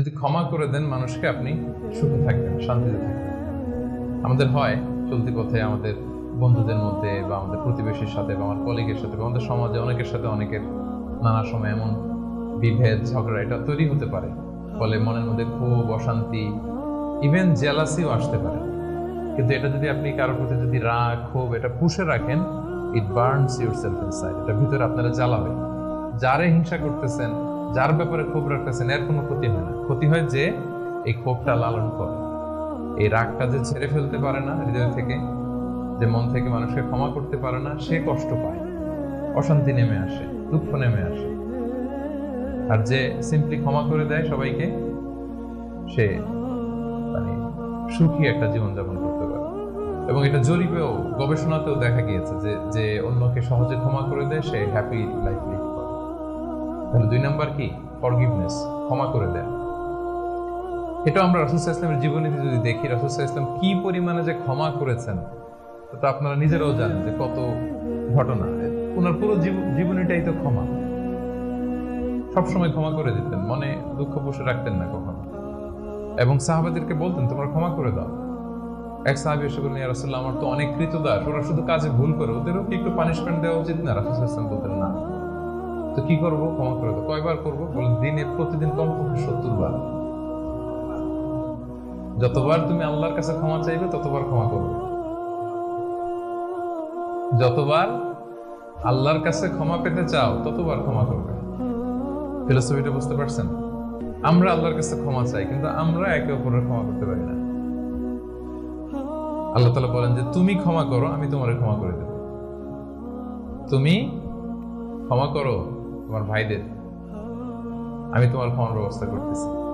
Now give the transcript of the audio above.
যদি ক্ষমা করে দেন মানুষকে আপনি সুখে থাকবেন, শান্তিতে থাকবেন। আমাদের হয় চলতি পথে আমাদের বন্ধুদের মধ্যে বা আমাদের প্রতিবেশীর সাথে বা আমার কলিগের সাথে বা আমাদের সমাজে অনেকের সাথে অনেকের নানা সময় এমন বিভেদ, ঝগড়া এটা তৈরি হতে পারে। ফলে মনের মধ্যে ক্ষোভ, অশান্তি ইভেন জেলাসিও আসতে পারে। কিন্তু এটা যদি আপনি কারোর প্রতি যদি রাগ, ক্ষোভ এটা পুষে রাখেন it burns your self inside এটা ভিতরে আপনারা জ্বালাবে যারে হিংসা করতেছেন যার ব্যাপারে ক্ষোভ রাখতেছেন এর কোনো ক্ষতি হয় না। ক্ষতি হয় যে এই ক্ষোভটা লালন করে। এই রাগটা যে ছেড়ে ফেলতে পারে না হৃদয় থেকে, যে মন থেকে মানুষকে ক্ষমা করতে পারে না, সে কষ্ট পায়। অশান্তি নেমে আসে, দুঃখ নেমে আসে। আর যে সিম্পলি ক্ষমা করে দেয় সবাইকে, সে মানে সুখী একটা জীবনযাপন করতে পারে। এবং এটা জরিপেও, গবেষণাতেও দেখা গিয়েছে যে যে অন্যকে সহজে ক্ষমা করে দেয়, সে হ্যাপি লাইফ লিড করে তাহলে দুই নাম্বার কি? ফরগিভনেস ক্ষমা করে দেয় এটা আমরা রাসুসাহ ইসলামের জীবনীতে যদি দেখি রাসুসাহ ইসলাম কি পরিমাণে যে ক্ষমা করেছেন, তো আপনারা নিজেরাও জানেন যে কত ঘটনা। ওনার পুরো জীবনীটাই তো ক্ষমা। সবসময় ক্ষমা করে দিতেন, মনে দুঃখ বসে রাখতেন না কখনো। এবং সাহাবাদেরকে বলতেন, তোমরা ক্ষমা করে দাও। এক সাহাবি এসে বললেন রাসূলুল্লাহ, আমার তো অনেক কৃতদাস ওরা শুধু কাজে ভুল করে, ওদেরও কি একটু পানিশমেন্ট দেওয়া উচিত? না, রাসূল ইসলাম বলতেন, না। তো কি করব? ক্ষমা করে দাও। কয়বার করব? বলে দিনে, প্রতিদিন কমপক্ষে সত্তর বার যতবার তুমি আল্লাহর কাছে ক্ষমা চাইবে, ততবার ক্ষমা করবে। যতবার আল্লাহর কাছে ক্ষমা পেতে চাও, ততবার ক্ষমা করবে। ফিলোসফিটা বুঝতে পারছেন? আমরা আল্লাহর কাছে ক্ষমা চাই, কিন্তু আমরা একে অপরের ক্ষমা করতে পারি না। আল্লাহ তালা বলেন যে, তুমি ক্ষমা করো, আমি তোমার ক্ষমা করে দেব। তুমি ক্ষমা করো। তোমার ভাইদের। আমি তোমার ক্ষমার ব্যবস্থা করতেছি।